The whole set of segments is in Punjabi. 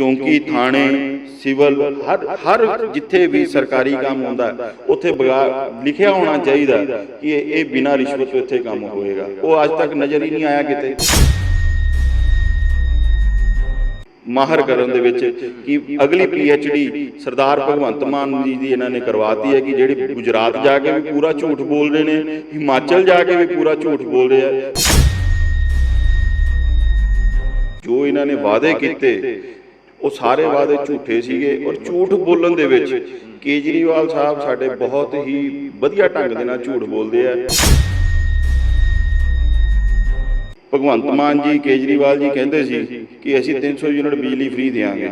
ਚੌਂਕੀ ਥਾਣੇ ਸਿਵਲ ਹਰ ਹਰ ਜਿੱਥੇ ਵੀ ਸਰਕਾਰੀ ਕੰਮ ਹੁੰਦਾ ਉੱਥੇ ਲਿਖਿਆ ਹੋਣਾ ਚਾਹੀਦਾ ਕਿ ਇਹ ਇਹ ਬਿਨਾਂ ਰਿਸ਼ਵਤ ਤੋਂ ਇੱਥੇ ਕੰਮ ਹੋਏਗਾ। ਉਹ ਅੱਜ ਤੱਕ ਨਜ਼ਰ ਹੀ ਨਹੀਂ ਆਇਆ ਕਿਤੇ। ਮਾਹਰ ਕਰਨ ਦੇ ਵਿੱਚ ਕਿ ਅਗਲੀ ਡੀ ਸਰਦਾਰ ਭਗਵੰਤ ਮਾਨ ਜੀ ਦੀ ਇਹਨਾਂ ਨੇ ਕਰਵਾਤੀ ਹੈ ਕਿ ਜਿਹੜੇ ਗੁਜਰਾਤ ਜਾ ਕੇ ਵੀ ਪੂਰਾ ਝੂਠ ਬੋਲਦੇ ਨੇ ਹਿਮਾਚਲ ਜਾ ਕੇ ਵੀ ਪੂਰਾ ਝੂਠ ਬੋਲਦੇ ਆ। ਜੋ ਇਹਨਾਂ ਨੇ ਵਾਅਦੇ ਕੀਤੇ ਉਹ ਸਾਰੇ ਵਾਅਦੇ ਝੂਠੇ ਸੀਗੇ ਔਰ ਝੂਠ ਬੋਲਣ ਦੇ ਵਿੱਚ ਕੇਜਰੀਵਾਲ ਸਾਹਿਬ ਸਾਡੇ ਬਹੁਤ ਹੀ ਵਧੀਆ ਢੰਗ ਦੇ ਨਾਲ ਝੂਠ ਬੋਲਦੇ ਆ। ਭਗਵੰਤ ਮਾਨ ਜੀ ਕੇਜਰੀਵਾਲ ਜੀ ਕਹਿੰਦੇ ਸੀ ਕਿ ਅਸੀਂ 300 ਯੂਨਿਟ ਬਿਜਲੀ ਫ੍ਰੀ ਦੇਵਾਂਗੇ।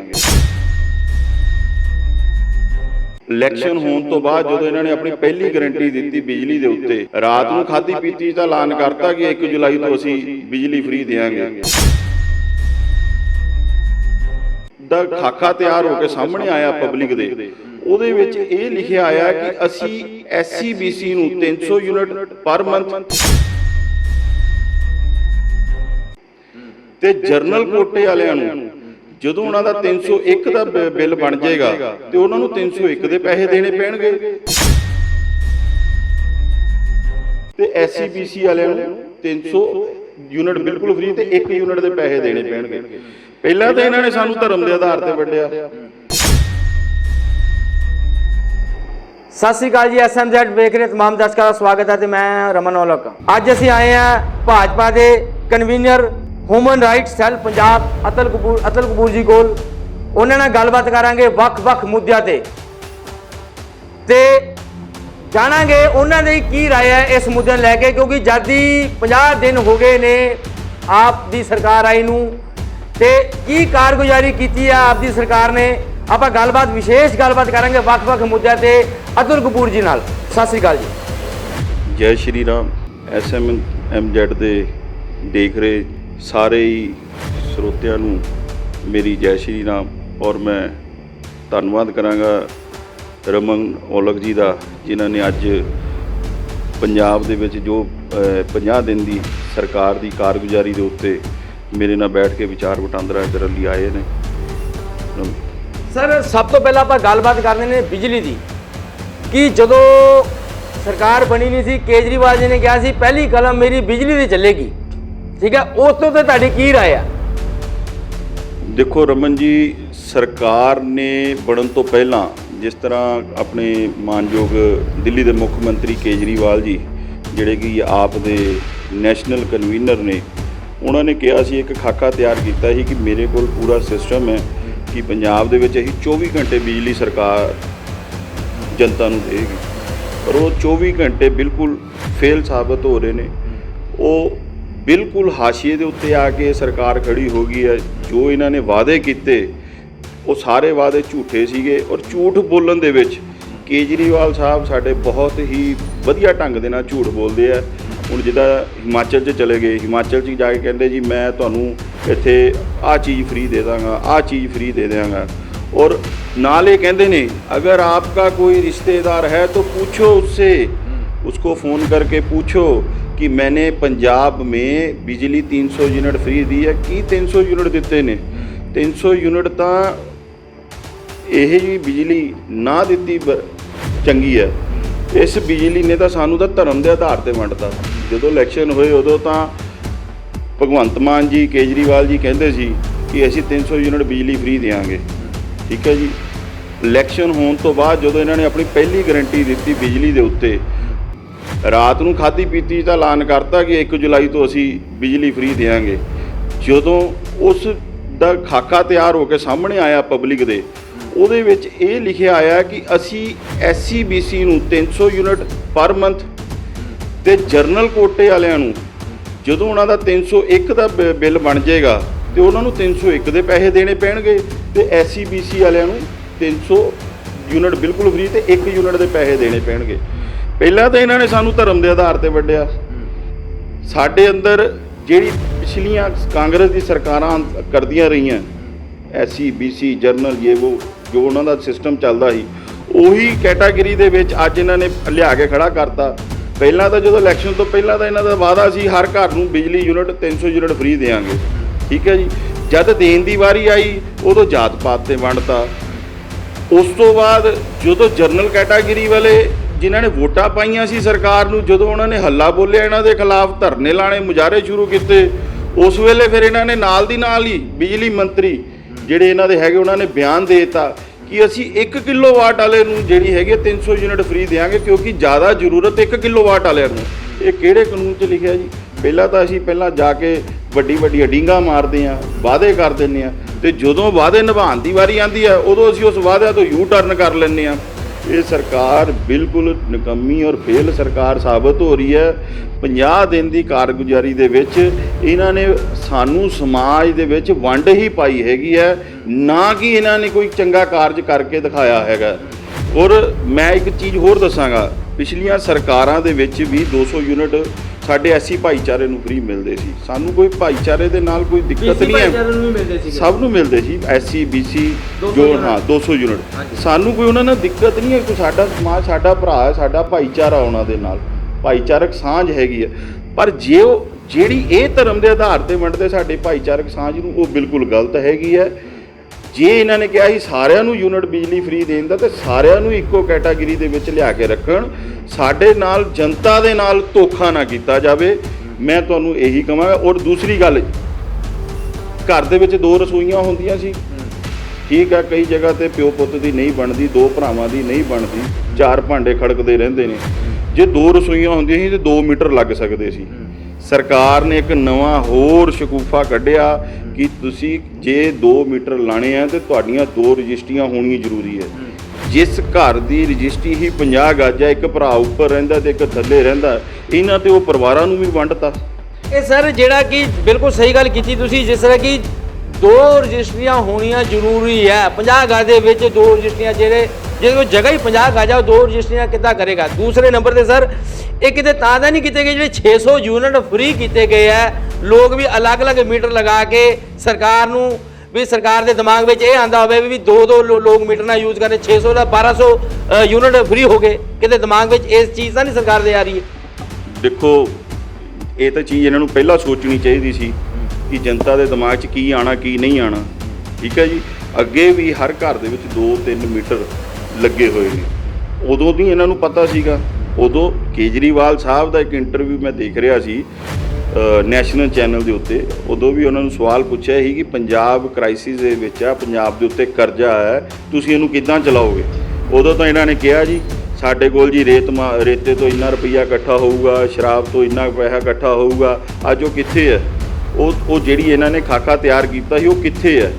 ਇਲੈਕਸ਼ਨ ਹੋਣ ਤੋਂ ਬਾਅਦ ਜਦੋਂ ਇਹਨਾਂ ਨੇ ਆਪਣੀ ਪਹਿਲੀ ਗਾਰੰਟੀ ਦਿੱਤੀ ਬਿਜਲੀ ਦੇ ਉੱਤੇ ਰਾਤ ਨੂੰ ਖਾਦੀ ਪੀਤੀ ਦਾ ਐਲਾਨ ਕਰਤਾ ਕਿ 1 ਜੁਲਾਈ ਤੋਂ ਅਸੀਂ ਬਿਜਲੀ ਫ੍ਰੀ ਦੇਵਾਂਗੇ। ਦਾ ਖਾਕਾ ਤਿਆਰ ਹੋ ਕੇ ਸਾਹਮਣੇ ਆਇਆ ਪਬਲਿਕ ਦੇ। ਉਹਦੇ ਵਿੱਚ ਇਹ ਲਿਖਿਆ ਆਇਆ ਕਿ ਅਸੀਂ ਐਸਸੀਬੀਸੀ ਨੂੰ 300 ਯੂਨਿਟ ਪਰ ਮੰਥ ਤੇ ਜਰਨਲ ਕੋਟੇ ਵਾਲਿਆਂ ਨੂੰ ਜਦੋਂ ਉਹਨਾਂ ਦਾ 301 ਦਾ ਬਿੱਲ ਬਣ ਜਾਏਗਾ, ਤੇ ਉਹਨਾਂ ਨੂੰ 301 ਦੇ ਪੈਸੇ ਦੇਣੇ ਪੈਣਗੇ। ਤੇ ਐਸਸੀਬੀਸੀ ਵਾਲਿਆਂ ਨੂੰ 300 ਯੂਨਿਟ ਬਿਲਕੁਲ ਫ੍ਰੀ ਤੇ 1 ਯੂਨਿਟ ਦੇ ਪੈਸੇ ਦੇਣੇ ਪੈਣਗੇ। ਪਹਿਲਾਂ ਤਾਂ ਇਹਨਾਂ ਨੇ ਸਾਨੂੰ ਧਰਮ ਦੇ ਆਧਾਰ ਤੇ ਵੱਢਿਆ ਸਤਿ ਸ਼੍ਰੀ ਅਕਾਲ ਜੀ ਐਸਐਮਜ਼ੈਡ ਵੇਖ ਰਹੇ ਤਮਾਮ ਦਰਸ਼ਕਾਂ ਦਾ ਸਵਾਗਤ ਹੈ ਤੇ ਮੈਂ ਰਮਨ ਔਲਖ ਅੱਜ ਅਸੀਂ ਆਏ ਹਾਂ ਭਾਜਪਾ ਦੇ convenor human rights cell Punjab Atal Kapoor Atal Kapoor ji ਕੋਲ ਉਹਨਾਂ ਨਾਲ ਗੱਲਬਾਤ ਕਰਾਂਗੇ ਵੱਖ-ਵੱਖ ਮੁੱਦਿਆਂ ਤੇ ਤੇ ਜਾਣਾਂਗੇ ਉਹਨਾਂ ਦੀ ਕੀ رائے ਹੈ ਇਸ ਮੁੱਦੇ ਨੂੰ ਲੈ ਕੇ ਕਿਉਂਕਿ ਜਦ ਹੀ 50 ਦਿਨ ਹੋ ਗਏ ਨੇ ਆਪ ਦੀ ਸਰਕਾਰ ਆਈ ਨੂੰ ਤੇ ਕੀ ਕਾਰਗੁਜ਼ਾਰੀ ਕੀਤੀ ਹੈ ਆਪਦੀ ਸਰਕਾਰ ਨੇ? ਆਪਾਂ ਗੱਲਬਾਤ ਵਿਸ਼ੇਸ਼ ਗੱਲਬਾਤ ਕਰਾਂਗੇ ਵੱਖ-ਵੱਖ ਮੁੱਦਿਆਂ ਤੇ ਅਤੁਲ ਕਪੂਰ ਜੀ ਨਾਲ। ਸਤਿ ਸ੍ਰੀ ਅਕਾਲ ਜੀ। ਜੈ ਸ਼੍ਰੀ ਰਾਮ। ਐਸਐਮ ਐਮਜ਼ੈਡ ਦੇ ਦੇਖ ਰਹੇ ਸਾਰੇ ਹੀ ਸਰੋਤਿਆਂ ਨੂੰ ਮੇਰੀ ਜੈ ਸ਼੍ਰੀ ਰਾਮ ਔਰ ਮੈਂ ਧੰਨਵਾਦ ਕਰਾਂਗਾ ਰਮਨ ਔਲਖ ਜੀ ਦਾ ਜਿਨ੍ਹਾਂ ਨੇ ਅੱਜ ਪੰਜਾਬ ਦੇ ਵਿੱਚ ਜੋ ਅਹ, 50 ਦਿਨ ਦੀ ਸਰਕਾਰ ਦੀ ਕਾਰਗੁਜ਼ਾਰੀ ਦੇ ਉੱਤੇ ਮੇਰੇ ਨਾਲ ਬੈਠ ਕੇ ਵਿਚਾਰ ਵਟਾਂਦਰਾ ਕਰਨ ਲਈ ਆਏ ਨੇ। ਸਰ ਸਭ ਤੋਂ ਪਹਿਲਾਂ ਆਪਾਂ ਗੱਲਬਾਤ ਕਰਦੇ ਨੇ ਬਿਜਲੀ ਦੀ। ਕਿ ਜਦੋਂ ਸਰਕਾਰ ਬਣੀ ਨਹੀਂ ਸੀ ਕੇਜਰੀਵਾਲ ਜੀ ਨੇ ਕਿਹਾ ਸੀ ਪਹਿਲੀ ਕਲਮ ਮੇਰੀ ਬਿਜਲੀ ਦੀ ਚੱਲੇਗੀ। ਠੀਕ ਹੈ ਉਸ ਤੋਂ ਤੇ ਤੁਹਾਡੀ ਕੀ ਰਾਏ ਆ? ਦੇਖੋ ਰਮਨ ਜੀ ਸਰਕਾਰ ਨੇ ਬਣਨ ਤੋਂ ਪਹਿਲਾਂ ਜਿਸ ਤਰ੍ਹਾਂ ਆਪਣੇ ਮਾਨਯੋਗ ਦਿੱਲੀ ਦੇ ਮੁੱਖ ਮੰਤਰੀ ਕੇਜਰੀਵਾਲ ਜੀ ਜਿਹੜੇ ਕਿ ਆਪ ਦੇ ਨੈਸ਼ਨਲ ਕਨਵੀਨਰ ਨੇ ਉਹਨਾਂ ਨੇ ਕਿਹਾ ਸੀ, ਇੱਕ ਖਾਕਾ ਤਿਆਰ ਕੀਤਾ ਸੀ ਕਿ ਮੇਰੇ ਕੋਲ ਪੂਰਾ ਸਿਸਟਮ ਹੈ ਕਿ ਪੰਜਾਬ ਦੇ ਵਿੱਚ ਅਸੀਂ 24 ਘੰਟੇ ਬਿਜਲੀ ਸਰਕਾਰ ਜਨਤਾ ਨੂੰ ਦੇਗੀ ਪਰ ਉਹ 24 ਘੰਟੇ ਬਿਲਕੁਲ ਫੇਲ ਸਾਬਤ ਹੋ ਰਹੇ ਨੇ। ਉਹ ਬਿਲਕੁਲ ਹਾਸ਼ੀਏ ਦੇ ਉੱਤੇ ਆ ਕੇ ਸਰਕਾਰ ਖੜੀ ਹੋ ਗਈ ਹੈ। ਜੋ ਇਹਨਾਂ ਨੇ ਵਾਅਦੇ ਕੀਤੇ, ਉਹ ਸਾਰੇ ਵਾਅਦੇ ਝੂਠੇ ਸੀਗੇ ਔਰ ਝੂਠ ਬੋਲਣ ਦੇ ਵਿੱਚ ਕੇਜਰੀਵਾਲ ਸਾਹਿਬ ਸਾਡੇ ਬਹੁਤ ਹੀ ਵਧੀਆ ਢੰਗ ਦੇ ਨਾਲ ਝੂਠ ਬੋਲਦੇ ਆ। ਹੁਣ ਜਿੱਦਾਂ ਹਿਮਾਚਲ 'ਚ ਚਲੇ ਗਏ ਹਿਮਾਚਲ 'ਚ ਜਾ ਕੇ ਕਹਿੰਦੇ ਜੀ ਮੈਂ ਤੁਹਾਨੂੰ ਇੱਥੇ ਆਹ ਚੀਜ਼ ਫ੍ਰੀ ਦੇ ਦਾਂਗਾ ਆਹ ਚੀਜ਼ ਫ੍ਰੀ ਦੇ ਦਿਆਂਗਾ और नाले कहते ने अगर आपका कोई रिश्तेदार है तो पूछो उससे उसको फ़ोन करके पूछो कि मैंने पंजाब में बिजली 300 यूनिट फ्री दी है की 300 यूनिट ਦਿੱਤੇ ਨੇ 300 यूनिट ਤਾਂ ਇਹ ਜੀ ਬਿਜਲੀ ਨਾ ਦਿੱਤੀ ਬ- ਚੰਗੀ ਹੈ ਇਸ ਬਿਜਲੀ ਨੇ ਤਾਂ ਸਾਨੂੰ ਤਾਂ ਧਰਮ ਦੇ ਆਧਾਰ ਤੇ ਵੰਡਤਾ। ਜਦੋਂ ਇਲੈਕਸ਼ਨ ਹੋਏ ਉਦੋਂ ਤਾਂ ਭਗਵੰਤ ਮਾਨ ਜੀ, ਕੇਜਰੀਵਾਲ ਜੀ ਕਹਿੰਦੇ ਸੀ ਕਿ ਅਸੀਂ 300 ਯੂਨਿਟ ਬਿਜਲੀ ਫ੍ਰੀ ਦੇਵਾਂਗੇ ਠੀਕ ਹੈ ਜੀ? ਇਲੈਕਸ਼ਨ ਹੋਣ ਤੋਂ ਬਾਅਦ ਜਦੋਂ ਇਹਨਾਂ ਨੇ ਆਪਣੀ ਪਹਿਲੀ ਗਾਰੰਟੀ ਦਿੱਤੀ ਬਿਜਲੀ ਦੇ ਉੱਤੇ, ਰਾਤ ਨੂੰ ਖਾਦੀ ਪੀਤੀ ਦਾ ਐਲਾਨ ਕਰਤਾ ਕਿ 1 ਜੁਲਾਈ ਤੋਂ ਅਸੀਂ ਬਿਜਲੀ ਫ੍ਰੀ ਦੇਵਾਂਗੇ ਜਦੋਂ ਉਸ ਦਾ ਖਾਕਾ ਤਿਆਰ ਹੋ ਕੇ ਸਾਹਮਣੇ ਆਇਆ ਪਬਲਿਕ ਦੇ ਉਹਦੇ ਵਿੱਚ ਇਹ ਲਿਖਿਆ ਆਇਆ ਕਿ ਅਸੀਂ ਐਸਸੀਬੀਸੀ ਨੂੰ 300 ਯੂਨਿਟ ਪਰ ਮੰਥ ਤੇ ਜਰਨਲ ਕੋਟੇ ਵਾਲਿਆਂ ਨੂੰ ਜਦੋਂ ਉਹਨਾਂ ਦਾ 301 ਦਾ ਬਿੱਲ ਬਣ ਜਾਏਗਾ ਤੇ ਉਹਨਾਂ ਨੂੰ 301 ਦੇ ਪੈਸੇ ਦੇਣੇ ਪੈਣਗੇ ਤੇ ਐਸਸੀਬੀਸੀ ਵਾਲਿਆਂ ਨੂੰ 300 ਯੂਨਿਟ ਬਿਲਕੁਲ ਫ੍ਰੀ ਤੇ 1 ਯੂਨਿਟ ਦੇ ਪੈਸੇ ਦੇਣੇ ਪੈਣਗੇ। ਪਹਿਲਾਂ ਤਾਂ ਇਹਨਾਂ ਨੇ ਸਾਨੂੰ ਧਰਮ ਦੇ ਆਧਾਰ ਤੇ ਵੱਢਿਆ ਸਾਡੇ ਅੰਦਰ ਜਿਹੜੀ ਪਿਛਲੀਆਂ ਕਾਂਗਰਸ ਦੀ ਸਰਕਾਰਾਂ ਕਰਦੀਆਂ ਰਹੀਆਂ ਐਸਸੀ ਬੀਸੀ ਜਰਨਲ ਇਹ ਉਹ ਜੋ ਉਹਨਾਂ ਦਾ ਸਿਸਟਮ ਚੱਲਦਾ ਸੀ, ਉਹੀ ਕੈਟਾਗਰੀ ਦੇ ਵਿੱਚ ਅੱਜ ਇਹਨਾਂ ਨੇ ਲਿਆ ਕੇ ਖੜਾ ਕਰਤਾ। ਪਹਿਲਾਂ ਤਾਂ ਜਦੋਂ ਇਲੈਕਸ਼ਨ ਤੋਂ ਪਹਿਲਾਂ ਤਾਂ ਇਹਨਾਂ ਦਾ ਵਾਅਦਾ ਸੀ, ਹਰ ਘਰ ਨੂੰ ਬਿਜਲੀ ਯੂਨਿਟ 300 ਯੂਨਿਟ ਫ੍ਰੀ ਦੇਵਾਂਗੇ। ਠੀਕ ਹੈ ਜੀ? ਜਦ ਦੇਣ ਦੀ ਵਾਰੀ ਆਈ, ਉਦੋਂ ਜਾਤ ਪਾਤ ਤੇ ਵੰਡਤਾ। ਉਸ ਤੋਂ ਬਾਅਦ ਜਦੋਂ ਜਰਨਲ ਕੈਟਾਗਰੀ ਵਾਲੇ ਜਿਨ੍ਹਾਂ ਨੇ ਵੋਟਾਂ ਪਾਈਆਂ ਸੀ ਸਰਕਾਰ ਨੂੰ, ਜਦੋਂ ਉਹਨਾਂ ਨੇ ਹੱਲਾ ਬੋਲਿਆ ਇਹਨਾਂ ਦੇ ਖਿਲਾਫ, ਧਰਨੇ ਲਾਣੇ ਮੁਜ਼ਾਹਰੇ ਸ਼ੁਰੂ ਕੀਤੇ, ਉਸ ਵੇਲੇ ਫਿਰ ਇਹਨਾਂ ਨੇ ਨਾਲ ਦੀ ਨਾਲ ਹੀ ਬਿਜਲੀ ਮੰਤਰੀ ਜਿਹੜੇ ਇਹਨਾਂ ਦੇ ਹੈਗੇ, ਉਹਨਾਂ ਨੇ ਬਿਆਨ ਦੇ ਦਿੱਤਾ ਕਿ ਅਸੀਂ 1 ਕਿਲੋਵਾਟ ਵਾਲੇ ਨੂੰ ਜਿਹੜੀ ਹੈਗੀ ਹੈ 300 ਯੂਨਿਟ ਫ੍ਰੀ ਦੇਵਾਂਗੇ ਕਿਉਂਕਿ ਜ਼ਿਆਦਾ ਜ਼ਰੂਰਤ 1 ਕਿਲੋਵਾਟ ਵਾਲਿਆਂ ਨੂੰ। ਇਹ ਕਿਹੜੇ ਕਾਨੂੰਨ 'ਚ ਲਿਖਿਆ ਜੀ? ਪਹਿਲਾਂ ਤਾਂ ਅਸੀਂ ਪਹਿਲਾਂ ਜਾ ਕੇ ਵੱਡੀ ਵੱਡੀ ਡਿੰਗਾ ਮਾਰਦੇ ਆ ਵਾਅਦੇ ਕਰ ਦਿੰਦੇ ਆ ਤੇ ਜਦੋਂ ਵਾਅਦੇ ਨਿਭਾਉਣ ਦੀ ਵਾਰੀ ਆਂਦੀ ਆ ਉਦੋਂ ਅਸੀਂ ਉਸ ਵਾਅਦਿਆਂ ਤੋਂ ਯੂ ਟਰਨ ਕਰ ਲੈਂਦੇ ਆ ਇਹ ਸਰਕਾਰ ਬਿਲਕੁਲ ਨਿਕੰਮੀ ਔਰ ਫੇਲ ਸਰਕਾਰ ਸਾਬਤ ਹੋ ਰਹੀ ਹੈ। 50 ਦਿਨ ਦੀ ਕਾਰਗੁਜ਼ਾਰੀ ਦੇ ਵਿੱਚ ਇਹਨਾਂ ਨੇ ਸਾਨੂੰ ਸਮਾਜ ਦੇ ਵਿੱਚ ਵੰਡ ਹੀ ਪਾਈ ਹੈਗੀ ਹੈ। ਨਾ ਕਿ ਇਹਨਾਂ ਨੇ ਕੋਈ ਚੰਗਾ ਕਾਰਜ ਕਰਕੇ ਦਿਖਾਇਆ ਹੈਗਾ। ਔਰ ਮੈਂ ਇੱਕ ਚੀਜ਼ ਹੋਰ ਦੱਸਾਂਗਾ। ਪਿਛਲੀਆਂ ਸਰਕਾਰਾਂ ਦੇ ਵਿੱਚ ਵੀ 200 ਯੂਨਿਟ ਸਾਡੇ ਐਸੀ ਭਾਈਚਾਰੇ ਨੂੰ ਫ੍ਰੀ ਮਿਲਦੇ ਸੀ। ਸਾਨੂੰ ਕੋਈ ਭਾਈਚਾਰੇ ਦੇ ਨਾਲ ਕੋਈ ਦਿੱਕਤ ਨਹੀਂ ਹੈ। ਸਭ ਨੂੰ ਮਿਲਦੇ ਸੀ ਐਸਸੀ ਬੀਸੀ 200 ਜੋ। ਹਾਂ 200 ਯੂਨਿਟ। ਸਾਨੂੰ ਕੋਈ ਉਹਨਾਂ ਨਾਲ ਦਿੱਕਤ ਨਹੀਂ ਹੈ ਕੋਈ ਸਾਡਾ ਸਮਾਜ ਸਾਡਾ ਭਰਾ ਹੈ ਸਾਡਾ ਭਾਈਚਾਰਾ ਉਹਨਾਂ ਦੇ ਨਾਲ। ਭਾਈਚਾਰਕ ਸਾਂਝ ਹੈਗੀ ਹੈ। ਪਰ ਜੇ ਉਹ ਜਿਹੜੀ ਇਹ ਧਰਮ ਦੇ ਆਧਾਰ ਤੇ ਵੰਡਦੇ ਸਾਡੇ ਭਾਈਚਾਰਕ ਸਾਂਝ ਨੂੰ ਉਹ ਬਿਲਕੁਲ ਗਲਤ ਹੈਗੀ ਹੈ। ਜੇ ਇਹਨਾਂ ਨੇ ਕਿਹਾ ਸੀ ਸਾਰਿਆਂ ਨੂੰ ਯੂਨਿਟ ਬਿਜਲੀ ਫ੍ਰੀ ਦੇਣ ਦਾ ਤੇ ਸਾਰਿਆਂ ਨੂੰ ਇੱਕੋ ਕੈਟਾਗਰੀ ਦੇ ਵਿੱਚ ਲਿਆ ਕੇ ਰੱਖਣ। ਸਾਡੇ ਨਾਲ, ਜਨਤਾ ਦੇ ਨਾਲ ਧੋਖਾ ਨਾ ਕੀਤਾ ਜਾਵੇ। ਮੈਂ ਤੁਹਾਨੂੰ ਇਹੀ ਕਹਾਂਗਾ। ਔਰ ਦੂਸਰੀ ਗੱਲ, ਘਰ ਦੇ ਵਿੱਚ ਦੋ ਰਸੋਈਆਂ ਹੁੰਦੀਆਂ ਸੀ। ਠੀਕ ਆ, ਕਈ ਜਗ੍ਹਾ ਤੇ ਪਿਓ ਪੁੱਤ ਦੀ ਨਹੀਂ ਬਣਦੀ, ਦੋ ਭਰਾਵਾਂ ਦੀ ਨਹੀਂ ਬਣਦੀ। ਚਾਰ ਭਾਂਡੇ ਖੜਕਦੇ ਰਹਿੰਦੇ ਨੇ। ਜੇ ਦੋ ਰਸੋਈਆਂ ਹੁੰਦੀਆਂ ਸੀ ਤੇ 2 ਮੀਟਰ ਲੱਗ ਸਕਦੇ ਸੀ। ਸਰਕਾਰ ਨੇ ਇੱਕ ਨਵਾਂ ਹੋਰ ਸ਼ਕੂਫਾ ਕੱਢਿਆ ਕਿ ਤੁਸੀਂ ਜੇ 2 ਮੀਟਰ ਲਾਣੇ ਆ ਤੇ ਤੁਹਾਡੀਆਂ ਦੋ ਰਜਿਸਟਰੀਆਂ ਹੋਣੀਆਂ ਜ਼ਰੂਰੀ ਹੈ। ਜਿਸ ਘਰ ਦੀ ਰਜਿਸਟਰੀ ਹੀ 50 ਗੱਜ ਹੈ, ਇੱਕ ਭਰਾ ਉੱਪਰ ਰਹਿੰਦਾ ਤੇ ਇੱਕ ਥੱਲੇ ਰਹਿੰਦਾ, ਇਹਨਾਂ ਤੇ ਉਹ ਪਰਿਵਾਰਾਂ ਨੂੰ ਵੀ ਵੰਡਤਾ। ਇਹ ਸਰ, ਜਿਹੜਾ ਕਿ ਬਿਲਕੁਲ ਸਹੀ ਗੱਲ ਕੀਤੀ ਤੁਸੀਂ, ਜਿਸ ਤਰ੍ਹਾਂ ਕਿ ਦੋ ਰਜਿਸਟਰੀਆਂ ਹੋਣੀਆਂ ਜ਼ਰੂਰੀ ਹੈ। 50 ਗਜ ਦੇ ਵਿੱਚ ਦੋ ਰਜਿਸਟਰੀਆਂ ਜਿਹੜੇ, ਜਿਹਦੇ ਕੋਲ ਜਗ੍ਹਾ ਹੀ 50 ਗਜ ਆ, ਉਹ ਦੋ ਰਜਿਸਟਰੀਆਂ ਕਿੱਦਾਂ ਕਰੇਗਾ? ਦੂਸਰੇ ਨੰਬਰ ਤੇ ਸਰ, ਇਹ ਕਿਤੇ ਤਾਂ ਤਾਂ ਨਹੀਂ ਕੀਤੇ ਗਏ, ਜਿਹੜੇ 600 ਯੂਨਿਟ ਫ੍ਰੀ ਕੀਤੇ ਗਏ ਆ ਲੋਕ ਵੀ ਅਲੱਗ-ਅਲੱਗ ਮੀਟਰ ਲਗਾ ਕੇ ਸਰਕਾਰ ਨੂੰ ਵੀ ਸਰਕਾਰ ਦੇ ਦਿਮਾਗ ਵਿੱਚ ਇਹ ਆਂਦਾ ਹੋਵੇ ਵੀ ਦੋ ਦੋ ਲੋ- ਲੋਕ ਮੀਟਰ ਨਾਲ ਯੂਜ਼ ਕਰਨੇ 600 ਦਾ 1200 ਅ, ਯੂਨਿਟ ਫ੍ਰੀ ਹੋ ਗਏ ਕਿਤੇ ਦਿਮਾਗ ਵਿੱਚ ਇਸ ਚੀਜ਼ ਤਾਂ ਨਹੀਂ ਸਰਕਾਰ ਦੇ ਆ ਰਹੀ ਹੈ? ਦੇਖੋ ਇਹ ਤਾਂ ਚੀਜ਼ ਇਹਨਾਂ ਨੂੰ ਪਹਿਲਾਂ ਸੋਚਣੀ ਚਾਹੀਦੀ ਸੀ ਕਿ ਜਨਤਾ ਦੇ ਦਿਮਾਗ 'ਚ ਕੀ ਆਣਾ ਕੀ ਨਹੀਂ ਆਣਾ। ਠੀਕ ਹੈ ਜੀ? ਅੱਗੇ ਵੀ ਹਰ ਘਰ ਦੇ ਵਿੱਚ 2-3 ਮੀਟਰ ਲੱਗੇ ਹੋਏ ਨੇ। ਉਦੋਂ ਦੀ ਇਹਨਾਂ ਨੂੰ ਪਤਾ ਸੀਗਾ। ਉਦੋਂ ਕੇਜਰੀਵਾਲ ਸਾਹਿਬ ਦਾ ਇੱਕ ਇੰਟਰਵਿਊ ਮੈਂ ਦੇਖ ਰਿਹਾ ਸੀ। ਨੈਸ਼ਨਲ ਚੈਨਲ ਦੇ ਉੱਤੇ। ਉਦੋਂ ਵੀ ਉਹਨਾਂ ਨੂੰ ਸਵਾਲ ਪੁੱਛਿਆ ਸੀ ਕਿ ਪੰਜਾਬ ਕ੍ਰਾਈਸਿਸ ਦੇ ਵਿੱਚ ਆ, ਪੰਜਾਬ ਦੇ ਉੱਤੇ ਕਰਜ਼ਾ ਹੈ, ਤੁਸੀਂ ਇਹਨੂੰ ਕਿੱਦਾਂ ਚਲਾਓਗੇ? ਉਦੋਂ ਤਾਂ ਇਹਨਾਂ ਨੇ ਕਿਹਾ ਜੀ, ਸਾਡੇ ਕੋਲ ਜੀ ਰੇਤ ਮਾ- ਰੇਤੇ ਤੋਂ ਇੰਨਾ ਰੁਪਈਆ ਇਕੱਠਾ ਹੋਊਗਾ, ਸ਼ਰਾਬ ਤੋਂ ਇੰਨਾ ਪੈਸਾ ਇਕੱਠਾ ਹੋਊਗਾ, ਅੱਜ ਉਹ ਕਿੱਥੇ ਹੈ? ਉਹ ਉਹ ਜਿਹੜੀ ਇਹਨਾਂ ਨੇ ਖਾਕਾ ਤਿਆਰ ਕੀਤਾ ਸੀ, ਉਹ ਕਿੱਥੇ ਹੈ?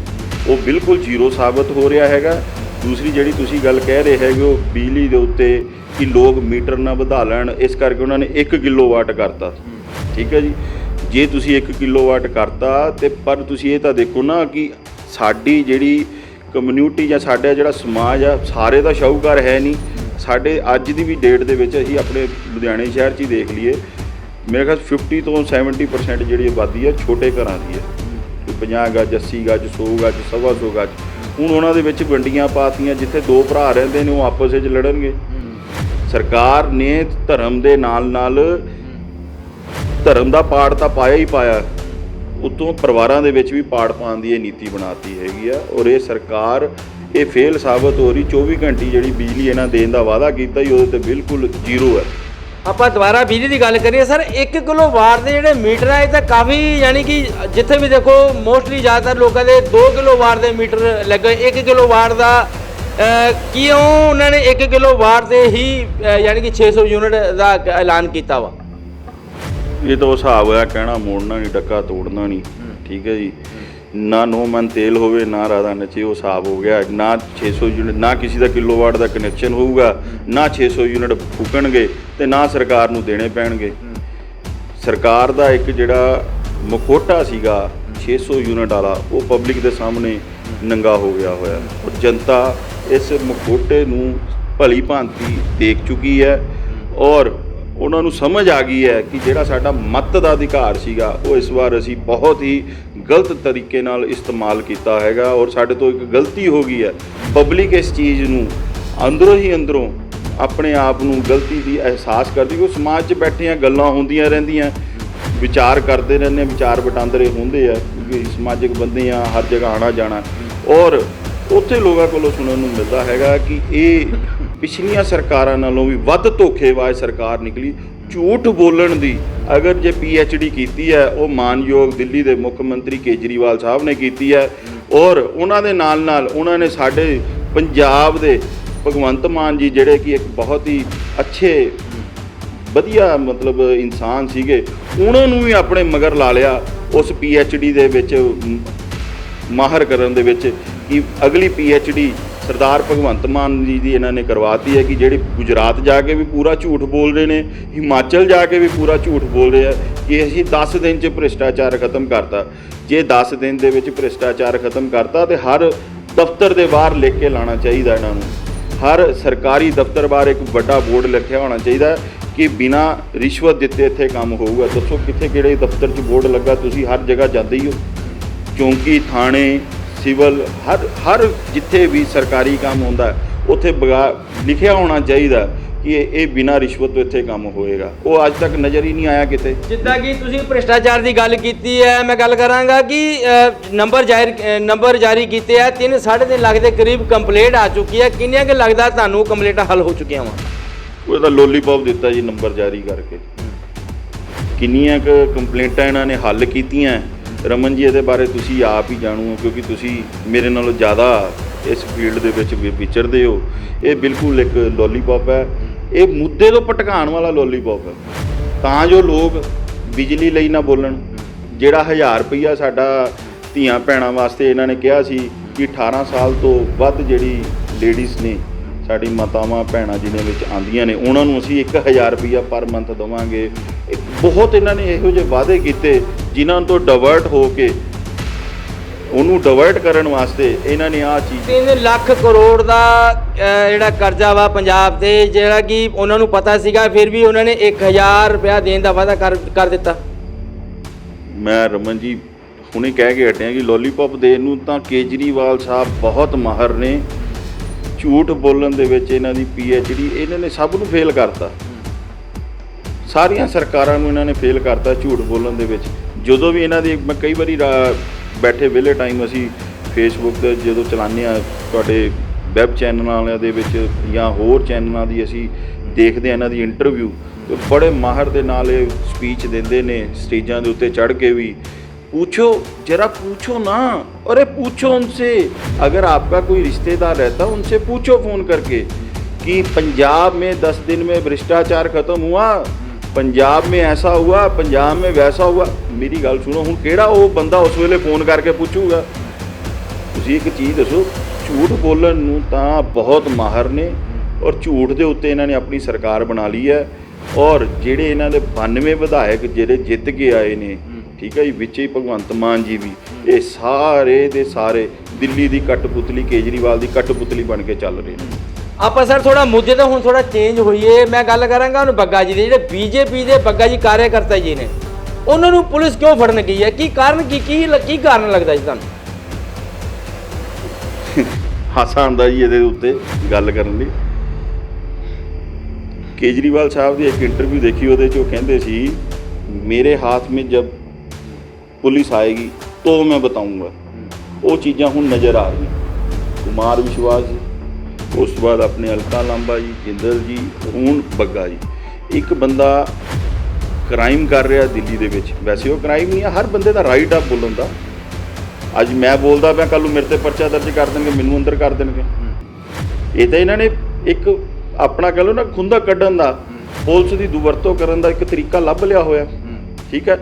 ਉਹ ਬਿਲਕੁਲ ਜ਼ੀਰੋ ਸਾਬਤ ਹੋ ਰਿਹਾ ਹੈਗਾ। ਦੂਸਰੀ ਜਿਹੜੀ ਤੁਸੀਂ ਗੱਲ ਕਹਿ ਰਹੇ ਹੈਗੇ ਉਹ ਬਿਜਲੀ ਦੇ ਉੱਤੇ ਕਿ ਲੋਕ ਮੀਟਰ ਨਾ ਵਧਾ ਲੈਣ, ਇਸ ਕਰਕੇ ਉਹਨਾਂ ਨੇ 1 ਕਿਲੋਵਾਟ ਕਰਤਾ। ਠੀਕ ਹੈ ਜੀ। ਜੇ ਤੁਸੀਂ 1 ਕਿਲੋਵਾਟ ਕਰਤਾ ਤੇ ਪਰ ਤੁਸੀਂ ਇਹ ਤਾਂ ਦੇਖੋ ਨਾ ਕਿ ਸਾਡੀ ਜਿਹੜੀ ਕਮਿਊਨਿਟੀ ਜਾਂ ਸਾਡਾ ਜਿਹੜਾ ਸਮਾਜ ਆ ਸਾਰੇ ਤਾਂ ਸ਼ਾਹੂਕਾਰ ਹੈ ਨਹੀਂ। ਸਾਡੇ ਅੱਜ ਦੀ ਵੀ ਡੇਟ ਦੇ ਵਿੱਚ ਅਸੀਂ ਆਪਣੇ ਲੁਧਿਆਣੇ ਸ਼ਹਿਰ 'ਚ ਹੀ ਦੇਖ ਲਈਏ। ਮੇਰੇ ਖਿਆਲ 50 ਤੋਂ 70% ਜਿਹੜੀ ਆਬਾਦੀ ਹੈ ਛੋਟੇ ਘਰਾਂ ਦੀ ਹੈ ਕੋਈ 50 ਗੱਜ 80 ਗੱਜ 100 ਗੱਜ ਸਵਾ ਸੌ ਗੱਜ। ਹੁਣ ਉਹਨਾਂ ਦੇ ਵਿੱਚ ਵੰਡੀਆਂ ਪਾਤੀਆਂ ਜਿੱਥੇ ਦੋ ਭਰਾ ਰਹਿੰਦੇ ਨੇ ਉਹ ਆਪਸ ਵਿੱਚ ਲੜਨਗੇ। ਸਰਕਾਰ ਨੇ ਧਰਮ ਦੇ ਨਾਲ ਨਾਲ ਧਰਮ ਦਾ ਪਾੜ ਤਾਂ ਪਾਇਆ ਹੀ ਪਾਇਆ। ਉਤੋਂ ਪਰਿਵਾਰਾਂ ਦੇ ਵਿੱਚ ਵੀ ਪਾੜ ਪਾਉਣ ਦੀ ਇਹ ਨੀਤੀ ਬਣਾਤੀ ਹੈਗੀ ਆ ਔਰ ਇਹ ਸਰਕਾਰ ਇਹ ਫੇਲ ਸਾਬਤ ਹੋ ਰਹੀ। 24 ਘੰਟੀ ਜਿਹੜੀ ਬਿਜਲੀ ਇਹਨਾਂ ਦੇਣ ਦਾ ਵਾਅਦਾ ਕੀਤਾ ਸੀ, ਉਹਦੇ ਤੇ ਬਿਲਕੁਲ ਜ਼ੀਰੋ ਹੈ। ਆਪਾਂ ਦੁਬਾਰਾ ਬਿਜਲੀ ਦੀ ਗੱਲ ਕਰੀਏ ਸਰ 1 ਕਿਲੋ ਵਾਟ ਦੇ ਜਿਹੜੇ ਮੀਟਰ ਆ, ਇਹ ਤਾਂ ਕਾਫੀ ਯਾਨੀ ਕਿ ਜਿੱਥੇ ਵੀ ਦੇਖੋ ਮੋਸਟਲੀ ਜ਼ਿਆਦਾਤਰ ਲੋਕਾਂ ਦੇ 2 ਕਿਲੋ ਵਾਟ ਦੇ ਮੀਟਰ ਲੱਗੇ 1 ਕਿਲੋ ਵਾਟ ਦਾ ਕਿਉਂ ਉਹਨਾਂ ਨੇ 1 ਕਿਲੋ ਵਾਟ ਦੇ ਹੀ ਯਾਨੀ ਕਿ 600 ਯੂਨਿਟ ਦਾ ਐਲਾਨ ਕੀਤਾ ਵਾ? ਇਹ ਤਾਂ ਉਹ ਹਿਸਾਬ ਹੋਇਆ ਕਹਿਣਾ ਮੋੜਨਾ ਨਹੀਂ ਡੱਕਾ ਤੋੜਨਾ ਨਹੀਂ। ਠੀਕ ਹੈ ਜੀ। ਨਾ ਨੋ ਮਨ ਤੇਲ ਹੋਵੇ ਨਾ ਰਾਧਾ ਨਚੇ ਉਹ ਹਿਸਾਬ ਹੋ ਗਿਆ। ਨਾ 600 ਯੂਨਿਟ ਨਾ ਕਿਸੇ ਦਾ ਕਿਲੋਵਾਟ ਦਾ ਕਨੈਕਸ਼ਨ ਹੋਊਗਾ ਨਾ 600 ਯੂਨਿਟ ਫੂਕਣਗੇ ਤੇ ਨਾ ਸਰਕਾਰ ਨੂੰ ਦੇਣੇ ਪੈਣਗੇ। ਸਰਕਾਰ ਦਾ ਇੱਕ ਜਿਹੜਾ ਮੁਖੋਟਾ ਸੀਗਾ 600 ਯੂਨਿਟ ਵਾਲਾ ਉਹ ਪਬਲਿਕ ਦੇ ਸਾਹਮਣੇ ਨੰਗਾ ਹੋ ਗਿਆ ਹੋਇਆ। ਔਰ ਜਨਤਾ ਇਸ ਮੁਖੋਟੇ ਨੂੰ ਭਲੀ ਭਾਂਤੀ ਦੇਖ ਚੁੱਕੀ ਹੈ। ਔਰ ਉਹਨਾਂ ਨੂੰ ਸਮਝ ਆ ਗਈ ਹੈ ਕਿ ਜਿਹੜਾ ਸਾਡਾ ਮਤ ਦਾ ਅਧਿਕਾਰ ਸੀਗਾ, ਉਹ ਇਸ ਵਾਰ ਅਸੀਂ ਬਹੁਤ ਹੀ ਗਲਤ ਤਰੀਕੇ ਨਾਲ ਇਸਤੇਮਾਲ ਕੀਤਾ ਹੈਗਾ ਔਰ ਸਾਡੇ ਤੋਂ ਇੱਕ ਗਲਤੀ ਹੋ ਗਈ ਹੈ। ਪਬਲਿਕ ਇਸ ਚੀਜ਼ ਨੂੰ ਅੰਦਰੋਂ ਹੀ ਅੰਦਰੋਂ ਆਪਣੇ ਆਪ ਨੂੰ ਗਲਤੀ ਦੀ ਅਹਿਸਾਸ ਕਰਦੀ ਕੋਈ ਸਮਾਜ 'ਚ ਬੈਠੇ ਆ ਗੱਲਾਂ ਹੁੰਦੀਆਂ ਰਹਿੰਦੀਆਂ, ਵਿਚਾਰ ਕਰਦੇ ਰਹਿੰਦੇ ਆ ਵਿਚਾਰ ਵਟਾਂਦਰੇ ਹੁੰਦੇ ਆ ਕਿ ਸਮਾਜਿਕ ਬੰਦੇ ਆ ਹਰ ਜਗ੍ਹਾ ਆਣਾ ਜਾਣਾ ਔਰ ਉੱਥੇ ਲੋਕਾਂ ਕੋਲੋਂ ਸੁਣਨ ਨੂੰ ਮਿਲਦਾ ਹੈਗਾ ਕਿ ਇਹ ਪਿਛਲੀਆਂ ਸਰਕਾਰਾਂ ਨਾਲੋਂ ਵੀ ਵੱਧ ਧੋਖੇਬਾਜ਼ ਸਰਕਾਰ ਨਿਕਲੀ। ਝੂਠ ਬੋਲਣ ਦੀ ਅਗਰ ਜੇ ਡੀ ਕੀਤੀ ਹੈ, ਉਹ ਮਾਨਯੋਗ ਦਿੱਲੀ ਦੇ ਮੁੱਖ ਮੰਤਰੀ ਕੇਜਰੀਵਾਲ ਸਾਹਿਬ ਨੇ ਕੀਤੀ ਹੈ। ਔਰ ਉਹਨਾਂ ਦੇ ਨਾਲ ਨਾਲ ਉਹਨਾਂ ਨੇ ਸਾਡੇ ਪੰਜਾਬ ਦੇ ਭਗਵੰਤ ਮਾਨ ਜੀ ਜਿਹੜੇ ਕਿ ਇੱਕ ਬਹੁਤ ਹੀ ਅੱਛੇ, ਵਧੀਆ ਮਤਲਬ ਇਨਸਾਨ ਸੀਗੇ, ਉਹਨਾਂ ਨੂੰ ਵੀ ਆਪਣੇ ਮਗਰ ਲਾ ਲਿਆ ਉਸ ਡੀ ਦੇ ਵਿੱਚ ਮਾਹਰ ਕਰਨ ਦੇ ਵਿੱਚ ਕਿ ਅਗਲੀ ਡੀ ਸਰਦਾਰ ਭਗਵੰਤ ਮਾਨ ਜੀ ਦੀ ਇਹਨਾਂ ਨੇ ਕਰਵਾਤੀ ਹੈ ਕਿ ਜਿਹੜੇ ਗੁਜਰਾਤ ਜਾ ਕੇ ਵੀ ਪੂਰਾ ਝੂਠ ਬੋਲ ਰਹੇ ਨੇ, ਹਿਮਾਚਲ ਜਾ ਕੇ ਵੀ ਪੂਰਾ ਝੂਠ ਬੋਲ ਰਹੇ ਆ, ਕਿ ਅਸੀਂ 10 ਦਿਨ 'ਚ ਭ੍ਰਿਸ਼ਟਾਚਾਰ ਖਤਮ ਕਰਤਾ। ਜੇ 10 ਦਿਨ ਦੇ ਵਿੱਚ ਭ੍ਰਿਸ਼ਟਾਚਾਰ ਖਤਮ ਕਰਤਾ, ਤੇ ਹਰ ਦਫ਼ਤਰ ਦੇ ਬਾਹਰ ਲਿਖ ਕੇ ਲਾਣਾ ਚਾਹੀਦਾ ਇਹਨਾਂ ਨੂੰ। ਹਰ ਸਰਕਾਰੀ ਦਫ਼ਤਰ ਬਾਹਰ ਇੱਕ ਵੱਡਾ ਬੋਰਡ ਲਿਖਿਆ ਹੋਣਾ ਚਾਹੀਦਾ ਕਿ ਬਿਨਾ ਰਿਸ਼ਵਤ ਦਿੱਤੇ ਇੱਥੇ ਕੰਮ ਹੋਊਗਾ। ਦੱਸੋ ਕਿੱਥੇ ਕਿਹੜੇ ਦਫ਼ਤਰ 'ਚ ਬੋਰਡ ਲੱਗਾ, ਤੁਸੀਂ ਹਰ ਜਗ੍ਹਾ ਜਾਂਦੇ ਹੀ ਹੋ। ਚੌਂਕੀ, ਥਾਣੇ ਸਿਵਲ ਹਰ ਹਰ ਜਿੱਥੇ ਵੀ ਸਰਕਾਰੀ ਕੰਮ ਹੁੰਦਾ ਉੱਥੇ ਬਗਾ ਲਿਖਿਆ ਹੋਣਾ ਚਾਹੀਦਾ ਕਿ ਇਹ ਬਿਨਾ ਰਿਸ਼ਵਤ ਤੋਂ ਇੱਥੇ ਕੰਮ ਹੋਏਗਾ। ਉਹ ਅੱਜ ਤੱਕ ਨਜ਼ਰ ਹੀ ਨਹੀਂ ਆਇਆ ਕਿਤੇ। ਜਿੱਦਾਂ ਕਿ ਤੁਸੀਂ ਭ੍ਰਿਸ਼ਟਾਚਾਰ ਦੀ ਗੱਲ ਕੀਤੀ ਹੈ ਮੈਂ ਗੱਲ ਕਰਾਂਗਾ ਕਿ ਨੰਬਰ ਜਾਰੀ ਅ, ਨੰਬਰ ਜਾਰੀ ਕੀਤੇ ਆ 3 3.5 ਲੱਖ ਦੇ ਕਰੀਬ ਕੰਪਲੇਂਟ ਆ ਚੁੱਕੀ ਹੈ। ਕਿੰਨੀਆਂ ਕਿ ਲੱਗਦਾ ਤੁਹਾਨੂੰ ਕੰਪਲੇਂਟਾਂ ਹੱਲ ਹੋ ਚੁੱਕੀਆਂ ਵਾ? ਉਹਦਾ ਲੋਲੀਪੌਪ ਦਿੱਤਾ ਜੀ ਨੰਬਰ ਜਾਰੀ ਕਰਕੇ। ਕਿੰਨੀਆਂ ਕੁ ਕੰਪਲੇਂਟਾਂ ਇਹਨਾਂ ਨੇ ਹੱਲ ਕੀਤੀਆਂ ਰਮਨ ਜੀ, ਇਹਦੇ ਬਾਰੇ ਤੁਸੀਂ ਆਪ ਹੀ ਜਾਣੂ ਹੋ, ਕਿਉਂਕਿ ਤੁਸੀਂ ਮੇਰੇ ਨਾਲੋਂ ਜ਼ਿਆਦਾ ਇਸ ਫੀਲਡ ਦੇ ਵਿੱਚ ਵਿਚਰਦੇ ਹੋ। ਇਹ ਬਿਲਕੁਲ ਇੱਕ ਲੋਲੀਪੌਪ ਹੈ। ਇਹ ਮੁੱਦੇ ਤੋਂ ਭਟਕਾਉਣ ਵਾਲਾ ਲੋਲੀਪੌਪ ਹੈ। ਤਾਂ ਜੋ ਲੋਕ ਬਿਜਲੀ ਲਈ ਨਾ ਬੋਲਣ। ਜਿਹੜਾ 1000 ਰੁਪਈਆ ਸਾਡਾ ਧੀਆਂ ਭੈਣਾਂ ਵਾਸਤੇ ਇਹਨਾਂ ਨੇ ਕਿਹਾ ਸੀ ਕਿ 18 ਸਾਲ ਤੋਂ ਵੱਧ ਜਿਹੜੀ ਲੇਡੀਜ਼ ਨੇ ਸਾਡੀ ਮਾਤਾਵਾਂ ਭੈਣਾਂ ਜਿਹਨੇ ਵਿੱਚ ਆਂਦੀਆਂ ਨੇ ਉਹਨਾਂ ਨੂੰ ਅਸੀਂ 1000 ਰੁਪਈਆ ਪਰ ਮੰਥ ਦਵਾਂਗੇ। ਬਹੁਤ ਇਹਨਾਂ ਨੇ ਇਹੋ ਜਿਹੇ ਵਾਅਦੇ ਕੀਤੇ ਜਿਨ੍ਹਾਂ ਤੋਂ ਡਿਵਰਟ ਹੋ ਕੇ ਉਹਨੂੰ ਡਿਵਰਟ ਕਰਨ ਵਾਸਤੇ ਇਹਨਾਂ ਨੇ ਆਹ ਚੀਜ਼ 3 ਲੱਖ ਕਰੋੜ ਦਾ ਜਿਹੜਾ ਕਰਜ਼ਾ ਵਾ ਪੰਜਾਬ ਤੇ ਜਿਹੜਾ ਕਿ ਉਹਨਾਂ ਨੂੰ ਪਤਾ ਸੀਗਾ ਫਿਰ ਵੀ ਉਹਨਾਂ ਨੇ 1000 ਰੁਪਇਆ ਦੇਣ ਦਾ ਵਾਅਦਾ ਕਰ ਕਰ ਦਿੱਤਾ। ਮੈਂ ਰਮਨ ਜੀ ਹੁਣੇ ਕਹਿ ਕੇ ਹਟਿਆ ਕਿ ਲੋਲੀਪੌਪ ਦੇਣ ਨੂੰ ਤਾਂ ਕੇਜਰੀਵਾਲ ਸਾਹਿਬ ਬਹੁਤ ਮਾਹਰ ਨੇ। ਝੂਠ ਬੋਲਣ ਦੇ ਵਿੱਚ ਇਹਨਾਂ ਦੀ ਡੀ ਇਹਨਾਂ ਨੇ ਸਭ ਨੂੰ ਫੇਲ ਕਰਤਾ। ਸਾਰੀਆਂ ਸਰਕਾਰਾਂ ਨੂੰ ਇਹਨਾਂ ਨੇ ਫੇਲ ਕਰਤਾ ਝੂਠ ਬੋਲਣ ਦੇ ਵਿੱਚ। ਜਦੋਂ ਵੀ ਇਹਨਾਂ ਦੀ ਮੈਂ ਕਈ ਵਾਰੀ ਰਾ- ਬੈਠੇ ਵਿਹਲੇ ਟਾਈਮ ਅਸੀਂ ਫੇਸਬੁੱਕ ਤੇ ਜਦੋਂ ਚਲਾਉਂਦੇ ਆ ਤੁਹਾਡੇ ਵੈਬ ਚੈਨਲਾਂ ਦੇ ਵਿੱਚ ਜਾਂ ਹੋਰ ਚੈਨਲਾਂ ਦੀ ਅਸੀਂ ਦੇਖਦੇ ਆ ਇਹਨਾਂ ਦੀ ਇੰਟਰਵਿਊ ਤੇ ਬੜੇ ਮਾਹਰ ਦੇ ਨਾਲ ਇਹ ਸਪੀਚ ਦਿੰਦੇ ਨੇ, ਸਟੇਜਾਂ ਦੇ ਉੱਤੇ ਚੜ੍ਹ ਕੇ ਵੀ। पूछो जरा पूछो ना अरे पूछो उनसे अगर आपका कोई रिश्तेदार रहता उनसे पूछो फोन करके कि पंजाब में दस दिन में भ्रष्टाचार खत्म हुआ पंजाब में ऐसा हुआ पंजाब में वैसा हुआ मेरी गल सुनो हूँ केड़ा वो बंदा उस वेले फोन करके पूछूगा ਤੁਸੀਂ ਇੱਕ ਚੀਜ਼ ਦੱਸੋ ਝੂਠ ਬੋਲਣ ਨੂੰ ਤਾਂ ਬਹੁਤ ਮਾਹਰ ਨੇ ਔਰ ਝੂਠ ਦੇ ਉੱਤੇ ਇਹਨਾਂ ਨੇ ਆਪਣੀ ਸਰਕਾਰ ਬਣਾ ਲਈ ਹੈ ਔਰ ਜਿਹੜੇ ਇਹਨਾਂ ਦੇ 92 ਵਿਧਾਇਕ ਜਿਹੜੇ ਜਿੱਤ ਕੇ ਆਏ ਨੇ ਠੀਕ ਹੈ ਜੀ ਵਿੱਚ ਹੀ ਭਗਵੰਤ ਮਾਨ ਜੀ ਵੀ ਇਹ ਸਾਰੇ ਦੇ ਸਾਰੇ ਦਿੱਲੀ ਦੀ ਕਟਪੁਤਲੀ ਕੇਜਰੀਵਾਲ ਦੀ ਕਟਪੁਤਲੀ ਬਣ ਕੇ ਚੱਲ ਰਹੇ ਨੇ। ਆਪਾਂ ਸਰ ਥੋੜਾ ਮੁੱਦੇ ਤਾਂ ਹੁਣ ਥੋੜਾ ਚੇਂਜ ਹੋਈ ਏ ਮੈਂ ਗੱਲ ਕਰਾਂਗਾ ਉਹਨੂੰ ਬੱਗਾ ਜੀ ਦੇ ਜਿਹੜੇ ਬੀਜੇਪੀ ਦੇ ਬੱਗਾ ਜੀ ਕਾਰਜਕਰਤਾ ਜੀ ਨੇ। ਉਹਨਾਂ ਨੂੰ ਪੁਲਿਸ ਕਿਉਂ ਫੜਨ ਗਈ ਹੈ? ਕੀ ਕਾਰਨ ਕੀ ਕੀ ਕੀ ਕਾਰਨ ਲੱਗਦਾ ਜੀ ਤੁਹਾਨੂੰ? ਹਾਸਾ ਆਉਂਦਾ ਜੀ ਇਹਦੇ ਉੱਤੇ ਗੱਲ ਕਰਨ ਲਈ। ਕੇਜਰੀਵਾਲ ਸਾਹਿਬ ਦੀ ਇੱਕ ਇੰਟਰਵਿਊ ਦੇਖੀ ਉਹਦੇ 'ਚ ਉਹ ਕਹਿੰਦੇ ਸੀ ਮੇਰੇ ਹੱਥ ਵਿੱਚ ਜਦ ਪੁਲਿਸ ਆਏਗੀ तो मैं बताऊंगा ਉਹ ਚੀਜ਼ਾਂ ਹੁਣ ਨਜ਼ਰ ਆ ਰਹੀਆਂ ਕੁਮਾਰ ਵਿਸ਼ਵਾਸ ਜੀ ਉਸ ਤੋਂ ਬਾਅਦ ਆਪਣੇ ਅਲਕਾ ਲਾਂਬਾ ਜੀ ਜਿੰਦਲ ਜੀ ਹੁਣ ਬੱਗਾ ਜੀ ਇੱਕ ਬੰਦਾ ਕ੍ਰਾਈਮ ਕਰ ਰਿਹਾ ਦਿੱਲੀ ਦੇ ਵਿੱਚ ਵੈਸੇ ਉਹ ਕ੍ਰਾਈਮ ਨਹੀਂ ਆ ਹਰ ਬੰਦੇ ਦਾ ਰਾਈਟ ਆ ਬੋਲਣ ਦਾ ਅੱਜ ਮੈਂ ਬੋਲਦਾ ਪਿਆ ਕੱਲ ਨੂੰ ਮੇਰੇ ਤੇ ਪਰਚਾ ਦਰਜ ਕਰ ਦੇਣਗੇ ਮੈਨੂੰ ਅੰਦਰ ਕਰ ਦੇਣਗੇ ਇਹ ਤਾਂ ਇਹਨਾਂ ਨੇ ਇੱਕ ਆਪਣਾ ਕਹ ਲਓ ਨਾ ਖੁੰਦਾ ਕੱਢਣ ਦਾ ਪੁਲਿਸ ਦੀ ਦੁਵਰਤੋਂ ਕਰਨ ਦਾ ਇੱਕ ਤਰੀਕਾ ਲੱਭ ਲਿਆ ਹੋਇਆ ਠੀਕ ਹੈ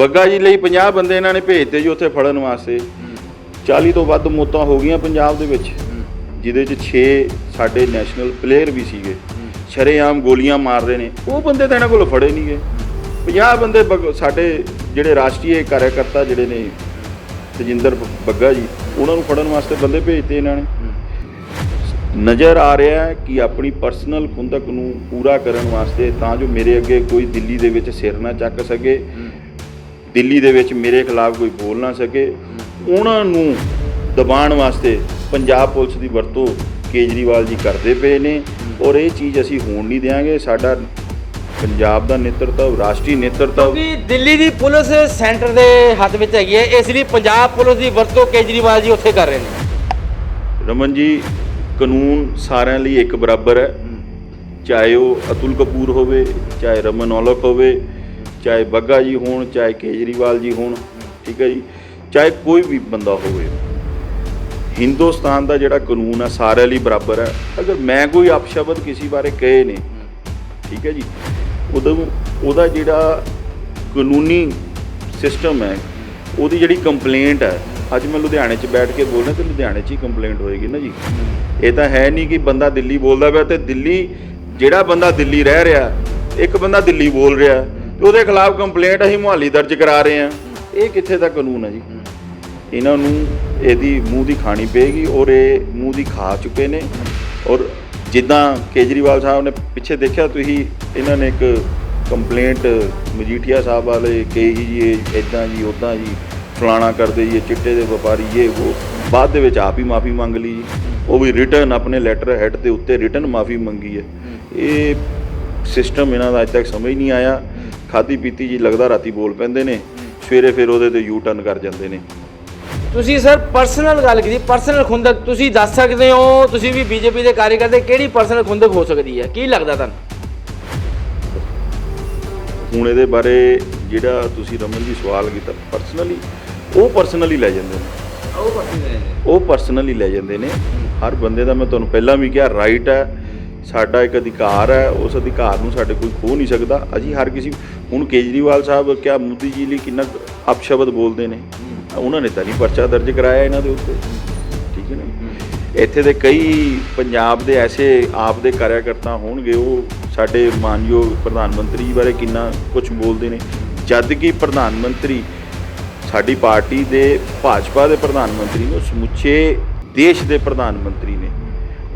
ਬੱਗਾ ਜੀ ਲਈ 50 ਬੰਦੇ ਇਹਨਾਂ ਨੇ ਭੇਜਤੇ ਜੀ ਉੱਥੇ ਫੜਨ ਵਾਸਤੇ। 40 ਤੋਂ ਵੱਧ ਮੌਤਾਂ ਹੋ ਗਈਆਂ ਪੰਜਾਬ ਦੇ ਵਿੱਚ, ਜਿਹਦੇ 'ਚ 6 ਸਾਡੇ ਨੈਸ਼ਨਲ ਪਲੇਅਰ ਵੀ ਸੀਗੇ। ਸ਼ਰੇਆਮ ਗੋਲੀਆਂ ਮਾਰ ਰਹੇ ਨੇ। ਉਹ ਬੰਦੇ ਤਾਂ ਇਹਨਾਂ ਕੋਲ ਫੜੇ ਨਹੀਂ ਗਏ। 50 ਬੰਦੇ ਬੱਗ- ਸਾਡੇ ਜਿਹੜੇ ਰਾਸ਼ਟਰੀ ਕਾਰਜਕਰਤਾ ਜਿਹੜੇ ਨੇ ਤਜਿੰਦਰ ਬੱਗਾ ਜੀ, ਉਹਨਾਂ ਨੂੰ ਫੜਨ ਵਾਸਤੇ ਬੰਦੇ ਭੇਜਤੇ ਇਹਨਾਂ ਨੇ। ਨਜ਼ਰ ਆ ਰਿਹਾ ਹੈ ਕਿ ਆਪਣੀ ਪਰਸਨਲ ਖੁੰਦਕ ਨੂੰ ਪੂਰਾ ਕਰਨ ਵਾਸਤੇ ਤਾਂ ਜੋ ਮੇਰੇ ਅੱਗੇ ਕੋਈ ਦਿੱਲੀ ਦੇ ਵਿੱਚ ਸਿਰ ਨਾ ਚੱਕ ਸਕੇ। ਦਿੱਲੀ ਦੇ ਵਿੱਚ ਮੇਰੇ ਖਿਲਾਫ ਕੋਈ ਬੋਲ ਨਾ ਸਕੇ। ਉਹਨਾਂ ਨੂੰ ਦਬਾਉਣ ਵਾਸਤੇ ਪੰਜਾਬ ਪੁਲਿਸ ਦੀ ਵਰਤੋਂ ਕੇਜਰੀਵਾਲ ਜੀ ਕਰਦੇ ਪਏ ਨੇ ਔਰ ਇਹ ਚੀਜ਼ ਅਸੀਂ ਹੋਣ ਨਹੀਂ ਦੇਵਾਂਗੇ ਸਾਡਾ ਪੰਜਾਬ ਦਾ ਨੇਤਰਤਵ ਰਾਸ਼ਟਰੀ ਨੇਤਰਤਵ ਕਿਉਂਕਿ ਦਿੱਲੀ ਦੀ ਪੁਲਿਸ ਸੈਂਟਰ ਦੇ ਹੱਥ ਵਿੱਚ ਹੈਗੀ ਹੈ। ਇਸ ਲਈ ਪੰਜਾਬ ਪੁਲਿਸ ਦੀ ਵਰਤੋਂ ਕੇਜਰੀਵਾਲ ਜੀ ਉੱਥੇ ਕਰ ਰਹੇ ਨੇ। ਰਮਨ ਜੀ ਕਾਨੂੰਨ ਸਾਰਿਆਂ ਲਈ ਇੱਕ ਬਰਾਬਰ ਹੈ। ਚਾਹੇ ਉਹ ਅਤੁਲ ਕਪੂਰ ਹੋਵੇ ਚਾਹੇ ਰਮਨ ਔਲਖ ਹੋਵੇ ਚਾਹੇ ਬੱਗਾ ਜੀ ਹੋਣ, ਚਾਹੇ ਕੇਜਰੀਵਾਲ ਜੀ ਹੋਣ, ਠੀਕ ਹੈ ਜੀ, ਚਾਹੇ ਕੋਈ ਵੀ ਬੰਦਾ ਹੋਵੇ। ਹਿੰਦੁਸਤਾਨ ਦਾ ਜਿਹੜਾ ਕਾਨੂੰਨ ਹੈ ਸਾਰਿਆਂ ਲਈ ਬਰਾਬਰ ਹੈ ਅਗਰ ਮੈਂ ਕੋਈ ਅਪਸ਼ਬਦ ਕਿਸੇ ਬਾਰੇ ਕਹੇ ਨੇ, ਠੀਕ ਹੈ ਜੀ, ਉਦੋਂ ਉਹਦਾ ਜਿਹੜਾ ਕਾਨੂੰਨੀ ਸਿਸਟਮ ਹੈ, ਉਹਦੀ ਜਿਹੜੀ ਕੰਪਲੇਂਟ ਹੈ, ਅੱਜ ਮੈਂ ਲੁਧਿਆਣੇ 'ਚ ਬੈਠ ਕੇ ਬੋਲ ਰਿਹਾ ਤੇ ਲੁਧਿਆਣੇ 'ਚ ਹੀ ਕੰਪਲੇਂਟ ਹੋਏਗੀ ਨਾ ਜੀ। ਇਹ ਤਾਂ ਹੈ ਨਹੀਂ ਕਿ ਬੰਦਾ ਦਿੱਲੀ ਬੋਲਦਾ ਪਿਆ, ਤੇ ਦਿੱਲੀ, ਜਿਹੜਾ ਬੰਦਾ ਦਿੱਲੀ ਰਹਿ ਰਿਹਾ, ਇੱਕ ਬੰਦਾ ਦਿੱਲੀ ਬੋਲ ਰਿਹਾ। ਤੇ ਉਹਦੇ ਖਿਲਾਫ ਕੰਪਲੇਂਟ ਅਸੀਂ ਮੁਹਾਲੀ ਦਰਜ ਕਰਾ ਰਹੇ ਹਾਂ। ਇਹ ਕਿੱਥੇ ਦਾ ਕਾਨੂੰਨ ਹੈ ਜੀ? ਇਹਨਾਂ ਨੂੰ ਇਹਦੀ ਮੂੰਹ ਦੀ ਖਾਣੀ ਪਏਗੀ ਔਰ ਇਹ ਮੂੰਹ ਦੀ ਖਾ ਚੁੱਕੇ ਨੇ। ਔਰ ਜਿੱਦਾਂ ਕੇਜਰੀਵਾਲ ਸਾਹਿਬ ਨੇ ਪਿੱਛੇ ਦੇਖਿਆ ਤੁਸੀਂ ਇਹਨਾਂ ਨੇ ਇੱਕ ਕੰਪਲੇਂਟ ਮਜੀਠੀਆ ਸਾਹਿਬ ਵਾਲੇ ਕਹੀ ਜੀ ਇਹ ਇਦਾਂ ਜੀ ਉਦਾਂ ਜੀ ਫਲਾਣਾ ਕਰਦੇ ਜੀ ਇਹ ਚਿੱਟੇ ਦੇ ਵਪਾਰੀ ਇਹ ਉਹ। ਬਾਅਦ ਦੇ ਵਿੱਚ ਆਪ ਹੀ ਮਾਫੀ ਮੰਗ ਲਈ ਉਹ ਵੀ ਰਿਟਰਨ ਆਪਣੇ ਲੈਟਰ ਹੈਡ ਦੇ ਉੱਤੇ ਰਿਟਰਨ ਮਾਫੀ ਮੰਗੀ ਹੈ। ਇਹ ਸਿਸਟਮ ਇਹਨਾਂ ਦਾ ਅਜੇ ਤੱਕ ਸਮਝ ਨਹੀਂ ਆਇਆ। ਖਾਦੀ ਪੀਤੀ ਜੀ ਲੱਗਦਾ ਰਾਤੀ ਬੋਲ ਪੈਂਦੇ ਨੇ ਸਵੇਰੇ ਫਿਰ ਉਹਦੇ ਤੇ ਯੂ ਟਰਨ ਕਰ ਜਾਂਦੇ ਨੇ। ਤੁਸੀਂ ਸਰ ਪਰਸਨਲ ਗੱਲ ਕੀਤੀ ਪਰਸਨਲ ਖੁੰਦਕ ਤੁਸੀਂ ਦੱਸ ਸਕਦੇ ਹੋ ਤੁਸੀਂ ਵੀ ਬੀਜੇਪੀ ਦੇ ਕਾਰਜਕਰਤੇ ਕਿਹੜੀ ਪਰਸਨਲ ਖੁੰਦਕ ਹੋ ਸਕਦੀ ਹੈ? ਕੀ ਲੱਗਦਾ ਤੁਹਾਨੂੰ? ਹੁਣ ਇਹਦੇ ਬਾਰੇ ਜਿਹੜਾ ਤੁਸੀਂ ਰਮਨ ਜੀ ਸਵਾਲ ਕੀਤਾ ਪਰਸਨਲੀ ਉਹ ਪਰਸਨਲੀ ਲੈ ਜਾਂਦੇ ਨੇ। ਉਹ ਪਰਸਨਲੀ ਲੈ ਜਾਂਦੇ ਨੇ। ਹਰ ਬੰਦੇ ਦਾ ਮੈਂ ਤੁਹਾਨੂੰ ਪਹਿਲਾਂ ਵੀ ਕਿਹਾ ਰਾਈਟ ਹੈ। ਸਾਡਾ ਇੱਕ ਅਧਿਕਾਰ ਹੈ, ਉਸ ਅਧਿਕਾਰ ਨੂੰ ਸਾਡੇ ਕੋਈ ਖੋ ਨਹੀਂ ਸਕਦਾ। ਅਸੀਂ ਹਰ ਕਿਸੇ ਹੁਣ ਕੇਜਰੀਵਾਲ ਸਾਹਿਬ ਕਿਆ ਮੋਦੀ ਜੀ ਲਈ ਕਿੰਨਾ ਕੁ ਅਪਸ਼ਬਦ ਬੋਲਦੇ ਨੇ। ਉਹਨਾਂ ਨੇ ਤਾਂ ਨਹੀਂ ਪਰਚਾ ਦਰਜ ਕਰਾਇਆ ਇਹਨਾਂ ਦੇ ਉੱਤੇ। ਠੀਕ ਹੈ ਨਾ? ਇੱਥੇ ਦੇ ਕਈ ਪੰਜਾਬ ਦੇ ਐਸੇ ਆਪ ਦੇ ਕਾਰਿਆਕਰਤਾ ਹੋਣਗੇ, ਉਹ ਸਾਡੇ ਮਾਨਯੋਗ ਪ੍ਰਧਾਨ ਮੰਤਰੀ ਜੀ ਬਾਰੇ ਕਿੰਨਾ ਕੁਝ ਬੋਲਦੇ ਨੇ। ਜਦ ਕਿ ਪ੍ਰਧਾਨ ਮੰਤਰੀ ਸਾਡੀ ਪਾਰਟੀ ਦੇ ਭਾਜਪਾ ਦੇ ਪ੍ਰਧਾਨ ਮੰਤਰੀ ਨੇ ਉਹ ਸਮੁੱਚੇ ਦੇਸ਼ ਦੇ ਪ੍ਰਧਾਨ ਮੰਤਰੀ ਨੇ।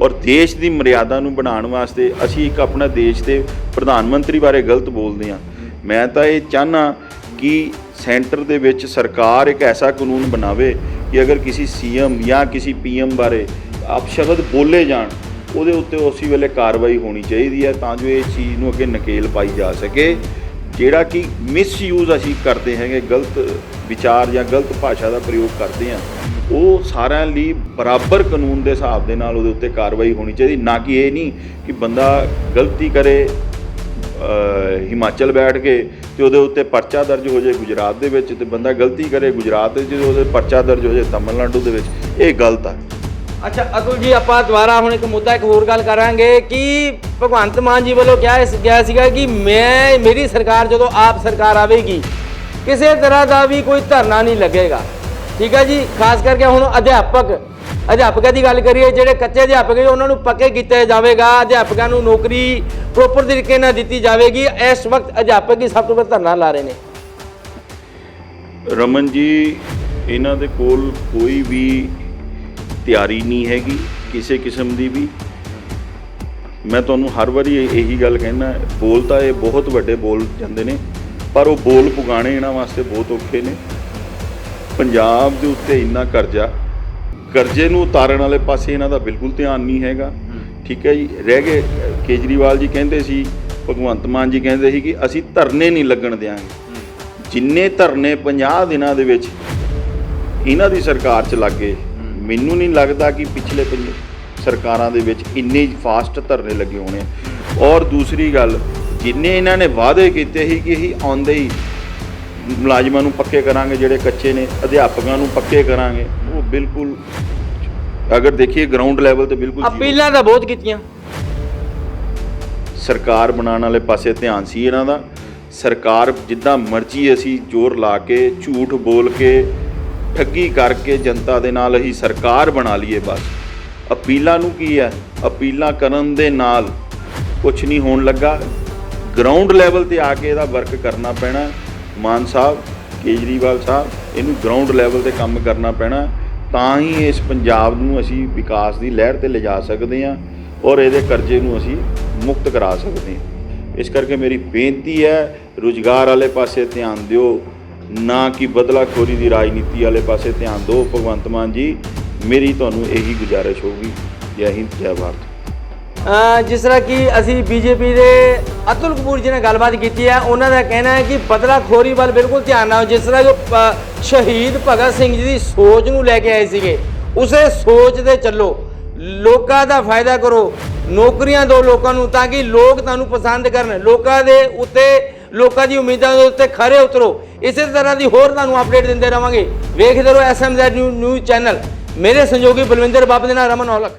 ਔਰ ਦੇਸ਼ ਦੀ ਮਰਿਆਦਾ ਨੂੰ ਬਣਾਉਣ ਵਾਸਤੇ ਅਸੀਂ ਇੱਕ ਆਪਣਾ ਦੇਸ਼ ਦੇ ਪ੍ਰਧਾਨ ਮੰਤਰੀ ਬਾਰੇ ਗਲਤ ਬੋਲਦੇ ਹਾਂ। ਮੈਂ ਤਾਂ ਇਹ ਚਾਹਨਾ ਕਿ ਸੈਂਟਰ ਦੇ ਵਿੱਚ ਸਰਕਾਰ ਇੱਕ ਐਸਾ ਕਾਨੂੰਨ ਬਣਾਵੇ ਕਿ ਅਗਰ ਕਿਸੇ ਸੀਐਮ ਜਾਂ ਕਿਸੇ ਪੀਐਮ ਬਾਰੇ ਆਪ ਸ਼ਬਦ ਬੋਲੇ ਜਾਣ, ਉਹਦੇ ਉੱਤੇ ਉਸੇ ਵੇਲੇ ਕਾਰਵਾਈ ਹੋਣੀ ਚਾਹੀਦੀ ਹੈ ਤਾਂ ਜੋ ਇਹ ਚੀਜ਼ ਨੂੰ ਅੱਗੇ ਨਕੇਲ ਪਾਈ ਜਾ ਸਕੇ। ਜਿਹੜਾ ਕਿ ਮਿਸਯੂਜ਼ ਅਸੀਂ ਕਰਦੇ ਹੈਗੇ, ਗਲਤ ਵਿਚਾਰ ਜਾਂ ਗਲਤ ਭਾਸ਼ਾ ਦਾ ਪ੍ਰਯੋਗ ਕਰਦੇ ਹਾਂ ਉਹ ਸਾਰਿਆਂ ਲਈ ਬਰਾਬਰ ਕਾਨੂੰਨ ਦੇ ਹਿਸਾਬ ਦੇ ਨਾਲ ਉਹਦੇ ਉੱਤੇ ਕਾਰਵਾਈ ਹੋਣੀ ਚਾਹੀਦੀ, ਨਾ ਕਿ ਇਹ ਨਹੀਂ ਕਿ ਬੰਦਾ ਗਲਤੀ ਕਰੇ ਹਿਮਾਚਲ ਬੈਠ ਕੇ ਤੇ ਉਹਦੇ ਉੱਤੇ ਪਰਚਾ ਦਰਜ ਹੋ ਜਾਏ ਗੁਜਰਾਤ ਦੇ ਵਿੱਚ ਤੇ ਬੰਦਾ ਗਲਤੀ ਕਰੇ ਗੁਜਰਾਤ ਦੇ ਵਿੱਚ ਉਹਦੇ ਪਰਚਾ ਦਰਜ ਹੋ ਜਾਏ ਤਮਿਲਨਾਡੂ ਦੇ ਵਿੱਚ, ਇਹ ਗਲਤ ਆ। ਅੱਛਾ, ਅਤੁਲ ਜੀ, ਆਪਾਂ ਦੁਬਾਰਾ ਹੁਣ ਇੱਕ ਮੁੱਦਾ, ਇੱਕ ਹੋਰ ਗੱਲ ਕਰਾਂਗੇ ਕਿ ਭਗਵੰਤ ਮਾਨ ਜੀ ਵੱਲੋਂ ਕਿਹਾ ਗਿਆ ਸੀਗਾ ਕਿ ਮੈਂ, ਮੇਰੀ ਸਰਕਾਰ ਜਦੋਂ ਆਪ ਸਰਕਾਰ ਆਵੇਗੀ, ਕਿਸੇ ਤਰ੍ਹਾਂ ਦਾ ਵੀ ਕੋਈ ਧਰਨਾ ਨਹੀਂ ਲੱਗੇਗਾ। ਠੀਕ ਹੈ ਜੀ, ਖਾਸ ਕਰਕੇ ਹੁਣ ਅਧਿਆਪਕ, ਅਧਿਆਪਕਾਂ ਦੀ ਗੱਲ ਕਰੀਏ, ਜਿਹੜੇ ਕੱਚੇ ਅਧਿਆਪਕ ਹੈ ਉਹਨਾਂ ਨੂੰ ਪੱਕੇ ਕੀਤਾ ਜਾਵੇਗਾ, ਅਧਿਆਪਕਾਂ ਨੂੰ ਨੌਕਰੀ ਪ੍ਰੋਪਰ ਤਰੀਕੇ ਨਾਲ ਦਿੱਤੀ ਜਾਵੇਗੀ, ਇਸ ਵਕਤ ਅਧਿਆਪਕ ਹੀ ਸਭ ਤੋਂ ਵੱਧ ਧਰਨਾ ਲਾ ਰਹੇ ਨੇ। ਰਮਨ ਜੀ, ਇਹਨਾਂ ਦੇ ਕੋਲ ਕੋਈ ਵੀ ਤਿਆਰੀ ਨਹੀਂ ਹੈਗੀ, ਕਿਸੇ ਕਿਸਮ ਦੀ ਵੀ। ਮੈਂ ਤੁਹਾਨੂੰ ਹਰ ਵਾਰੀ ਇਹੀ ਗੱਲ ਕਹਿਣਾ ਬੋਲ ਤਾਂ ਇਹ ਬਹੁਤ ਵੱਡੇ ਬੋਲ ਜਾਂਦੇ ਨੇ, ਪਰ ਉਹ ਬੋਲ ਪੁਗਾਣੇ ਇਹਨਾਂ ਵਾਸਤੇ ਬਹੁਤ ਔਖੇ ਨੇ। ਪੰਜਾਬ ਦੇ ਉੱਤੇ ਇੰਨਾ ਕਰਜ਼ਾ, ਕਰਜ਼ੇ ਨੂੰ ਉਤਾਰਨ ਵਾਲੇ ਪਾਸੇ ਇਹਨਾਂ ਦਾ ਬਿਲਕੁਲ ਧਿਆਨ ਨਹੀਂ ਹੈਗਾ। ਠੀਕ ਹੈ ਜੀ, ਰਹਿ ਗਏ, ਕੇਜਰੀਵਾਲ ਜੀ ਕਹਿੰਦੇ ਸੀ, ਭਗਵੰਤ ਮਾਨ ਜੀ ਕਹਿੰਦੇ ਸੀ ਕਿ ਅਸੀਂ ਧਰਨੇ ਨਹੀਂ ਲੱਗਣ ਦਿਆਂਗੇ। ਜਿੰਨੇ ਧਰਨੇ 50 ਦਿਨਾਂ ਦੇ ਵਿੱਚ ਇਹਨਾਂ ਦੀ ਸਰਕਾਰ ਚ ਲੱਗੇ ਮੈਨੂੰ ਨਹੀਂ ਲੱਗਦਾ ਕਿ ਪਿਛਲੇ ਪੰਜ ਸਰਕਾਰਾਂ ਦੇ ਵਿੱਚ ਇੰਨੇ ਫਾਸਟ ਧਰਨੇ ਲੱਗੇ ਹੋਣੇ। ਔਰ ਦੂਸਰੀ ਗੱਲ, ਜਿੰਨੇ ਇਹਨਾਂ ਨੇ ਵਾਅਦੇ ਕੀਤੇ ਸੀ ਕਿ ਅਸੀਂ ਆਉਂਦੇ ਹੀ ਮੁਲਾਜ਼ਮਾਂ ਨੂੰ ਪੱਕੇ ਕਰਾਂਗੇ ਜਿਹੜੇ ਕੱਚੇ ਨੇ ਅਧਿਆਪਕਾਂ ਨੂੰ ਪੱਕੇ ਕਰਾਂਗੇ। ਉਹ ਬਿਲਕੁਲ ਅਗਰ ਦੇਖੀਏ ਗਰਾਊਂਡ ਲੈਵਲ ਤੇ ਬਿਲਕੁਲ। ਅਪੀਲਾਂ ਤਾਂ ਬਹੁਤ ਕੀਤੀਆਂ। ਸਰਕਾਰ ਬਣਾਉਣ ਵਾਲੇ ਪਾਸੇ ਧਿਆਨ ਸੀ ਇਹਨਾਂ ਦਾ। ਸਰਕਾਰ ਜਿੱਦਾਂ ਮਰਜ਼ੀ ਅਸੀਂ ਜ਼ੋਰ ਲਾ ਕੇ ਝੂਠ ਬੋਲ ਕੇ ਠੱਗੀ ਕਰਕੇ ਜਨਤਾ ਦੇ ਨਾਲ ਅਸੀਂ ਸਰਕਾਰ ਬਣਾ ਲਈਏ ਬਸ। ਅਪੀਲਾਂ ਨੂੰ ਕੀ ਹੈ? ਅਪੀਲਾਂ ਕਰਨ ਦੇ ਨਾਲ ਕੁਝ ਨਹੀਂ ਹੋਣ ਲੱਗਾ। ਗਰਾਊਂਡ ਲੈਵਲ ਤੇ ਆ ਕੇ ਇਹਦਾ ਵਰਕ ਕਰਨਾ ਪੈਣਾ। ਮਾਨ ਸਾਹਿਬ, ਕੇਜਰੀਵਾਲ ਸਾਹਿਬ, ਇਹਨੂੰ ਗਰਾਊਂਡ ਲੈਵਲ ਤੇ ਕੰਮ ਕਰਨਾ ਪੈਣਾ। ਤਾਂ ਹੀ ਇਸ ਪੰਜਾਬ ਨੂੰ ਅਸੀਂ ਵਿਕਾਸ ਦੀ ਲਹਿਰ ਤੇ ਲਿਜਾ ਸਕਦੇ ਹਾਂ ਔਰ ਇਹਦੇ ਕਰਜ਼ੇ ਨੂੰ ਅਸੀਂ ਮੁਕਤ ਕਰਾ ਸਕਦੇ ਹਾਂ। ਇਸ ਕਰਕੇ ਮੇਰੀ ਬੇਨਤੀ ਹੈ, ਰੁਜ਼ਗਾਰ ਵਾਲੇ ਪਾਸੇ ਧਿਆਨ ਦਿਓ, ਨਾ ਕਿ ਬਦਲਾਖੋਰੀ ਦੀ ਰਾਜਨੀਤੀ ਵਾਲੇ ਪਾਸੇ ਧਿਆਨ ਦਿਓ। ਭਗਵੰਤ ਮਾਨ ਜੀ, ਮੇਰੀ ਤੁਹਾਨੂੰ ਇਹੀ ਗੁਜ਼ਾਰਿਸ਼ ਹੋਊਗੀ। ਜੈ ਹਿੰਦ, ਜੈ ਭਾਰਤ। ਜਿਸ ਤਰ੍ਹਾਂ ਕਿ ਅਸੀਂ ਬੀਜੇਪੀ ਦੇ ਅਤੁਲ ਕਪੂਰ ਜੀ ਨਾਲ ਗੱਲਬਾਤ ਕੀਤੀ ਹੈ, ਉਹਨਾਂ ਦਾ ਕਹਿਣਾ ਹੈ ਕਿ ਬਦਲਾਖੋਰੀ ਵੱਲ ਬਿਲਕੁਲ ਧਿਆਨ ਨਾ ਦਿਓ। ਜਿਸ ਤਰ੍ਹਾਂ ਜੋ ਸ਼ਹੀਦ ਭਗਤ ਸਿੰਘ ਜੀ ਦੀ ਸੋਚ ਨੂੰ ਲੈ ਕੇ ਆਏ ਸੀਗੇ, ਉਸੇ ਸੋਚ ਤੇ ਚੱਲੋ। ਲੋਕਾਂ ਦਾ ਫਾਇਦਾ ਕਰੋ, ਨੌਕਰੀਆਂ ਦਿਓ ਲੋਕਾਂ ਨੂੰ, ਤਾਂ ਕਿ ਲੋਕ ਤੁਹਾਨੂੰ ਪਸੰਦ ਕਰਨ। ਲੋਕਾਂ ਦੇ ਉੱਤੇ, ਲੋਕਾਂ ਦੀ ਉਮੀਦਾਂ ਦੇ ਉੱਤੇ ਖਰੇ ਉਤਰੋ। ਇਸੇ ਤਰ੍ਹਾਂ ਦੀ ਹੋਰ ਤੁਹਾਨੂੰ ਅਪਡੇਟ ਦਿੰਦੇ ਰਵਾਂਗੇ। ਵੇਖਦੇ ਰਹੋ ਐਸਐਮਜ਼ੈਡ ਨਿਊਜ਼ ਚੈਨਲ ਮੇਰੇ ਸੰਯੋਗੀ ਬਲਵਿੰਦਰ ਬਾਬ ਦੇ ਨਾਲ ਰਮਨ ਔਲਖ।